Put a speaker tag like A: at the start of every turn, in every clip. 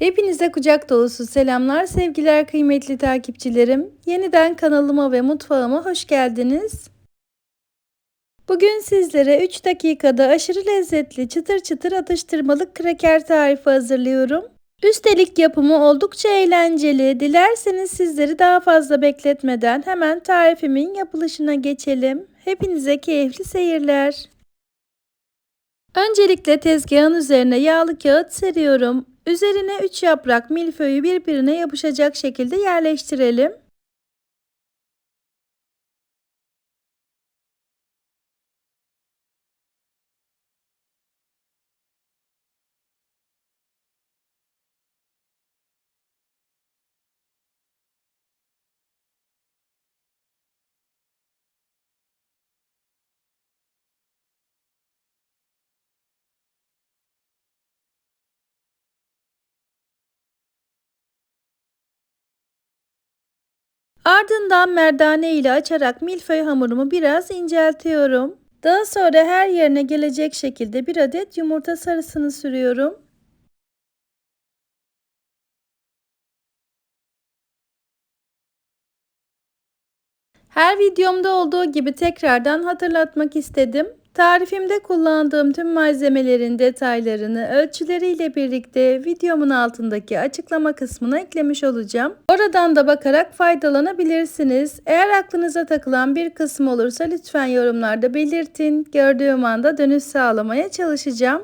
A: Hepinize kucak dolusu selamlar, sevgiler kıymetli takipçilerim. Yeniden kanalıma ve mutfağıma hoş geldiniz. Bugün sizlere 3 dakikada aşırı lezzetli çıtır çıtır atıştırmalık kraker tarifi hazırlıyorum. Üstelik yapımı oldukça eğlenceli. Dilerseniz sizleri daha fazla bekletmeden hemen tarifimin yapılışına geçelim. Hepinize keyifli seyirler. Öncelikle tezgahın üzerine yağlı kağıt seriyorum. Üzerine 3 yaprak milföyü birbirine yapışacak şekilde yerleştirelim. Ardından merdane ile açarak milföy hamurumu biraz inceltiyorum. Daha sonra her yerine gelecek şekilde bir adet yumurta sarısını sürüyorum. Her videomda olduğu gibi tekrardan hatırlatmak istedim. Tarifimde kullandığım tüm malzemelerin detaylarını ölçüleriyle birlikte videomun altındaki açıklama kısmına eklemiş olacağım. Oradan da bakarak faydalanabilirsiniz. Eğer aklınıza takılan bir kısım olursa lütfen yorumlarda belirtin. Gördüğüm anda dönüş sağlamaya çalışacağım.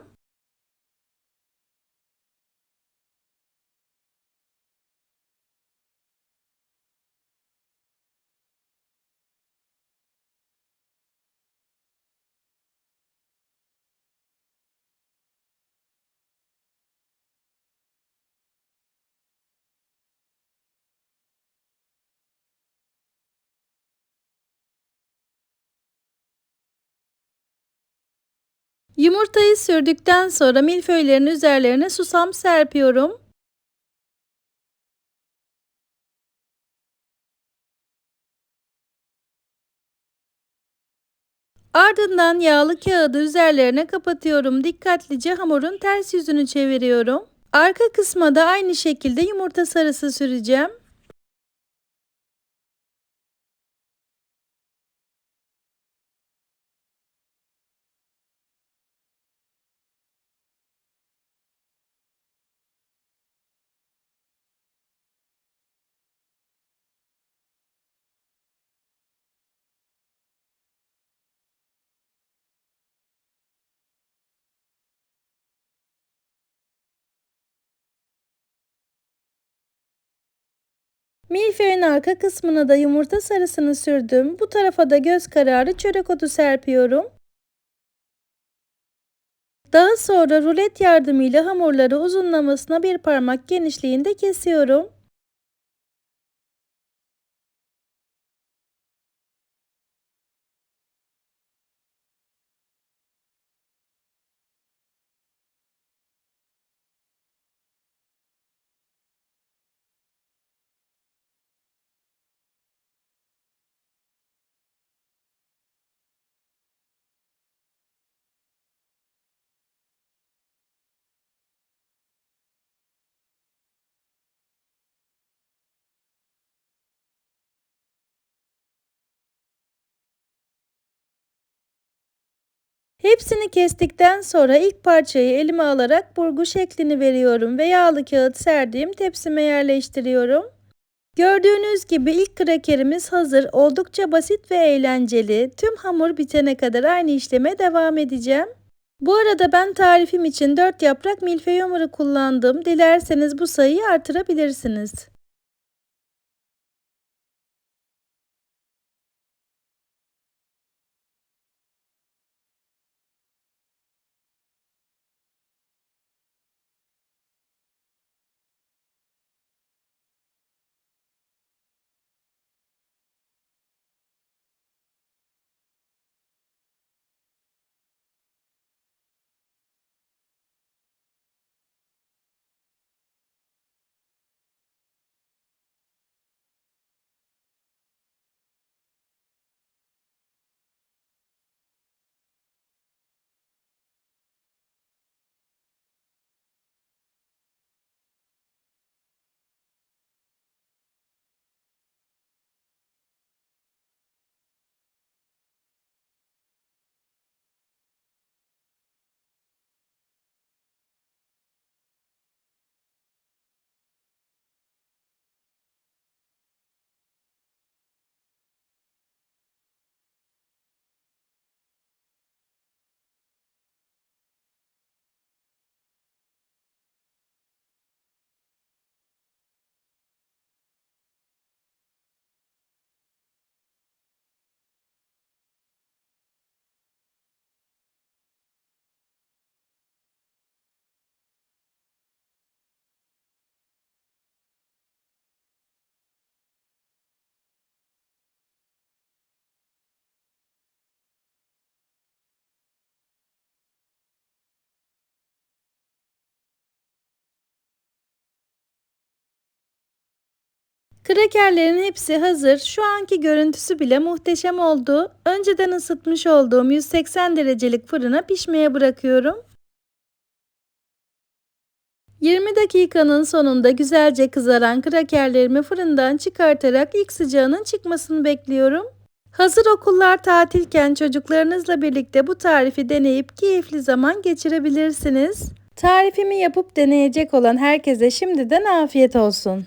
A: Yumurtayı sürdükten sonra milföylerin üzerlerine susam serpiyorum. Ardından yağlı kağıdı üzerlerine kapatıyorum. Dikkatlice hamurun ters yüzünü çeviriyorum. Arka kısma da aynı şekilde yumurta sarısı süreceğim. Milföyün arka kısmına da yumurta sarısını sürdüm. Bu tarafa da göz kararı çörek otu serpiyorum. Daha sonra rulet yardımıyla hamurları uzunlamasına bir parmak genişliğinde kesiyorum. Hepsini kestikten sonra ilk parçayı elime alarak burgu şeklini veriyorum ve yağlı kağıt serdiğim tepsime yerleştiriyorum. Gördüğünüz gibi ilk krakerimiz hazır. Oldukça basit ve eğlenceli. Tüm hamur bitene kadar aynı işleme devam edeceğim. Bu arada ben tarifim için 4 yaprak milföy hamuru kullandım. Dilerseniz bu sayıyı artırabilirsiniz. Krakerlerin hepsi hazır. Şu anki görüntüsü bile muhteşem oldu. Önceden ısıtmış olduğum 180 derecelik fırına pişmeye bırakıyorum. 20 dakikanın sonunda güzelce kızaran krakerlerimi fırından çıkartarak ilk sıcağının çıkmasını bekliyorum. Hazır okullar tatilken çocuklarınızla birlikte bu tarifi deneyip keyifli zaman geçirebilirsiniz. Tarifimi yapıp deneyecek olan herkese şimdiden afiyet olsun.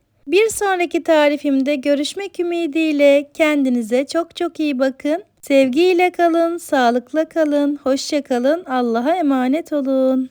A: Bir sonraki tarifimde görüşmek ümidiyle kendinize çok çok iyi bakın. Sevgiyle kalın, sağlıkla kalın, hoşça kalın, Allah'a emanet olun.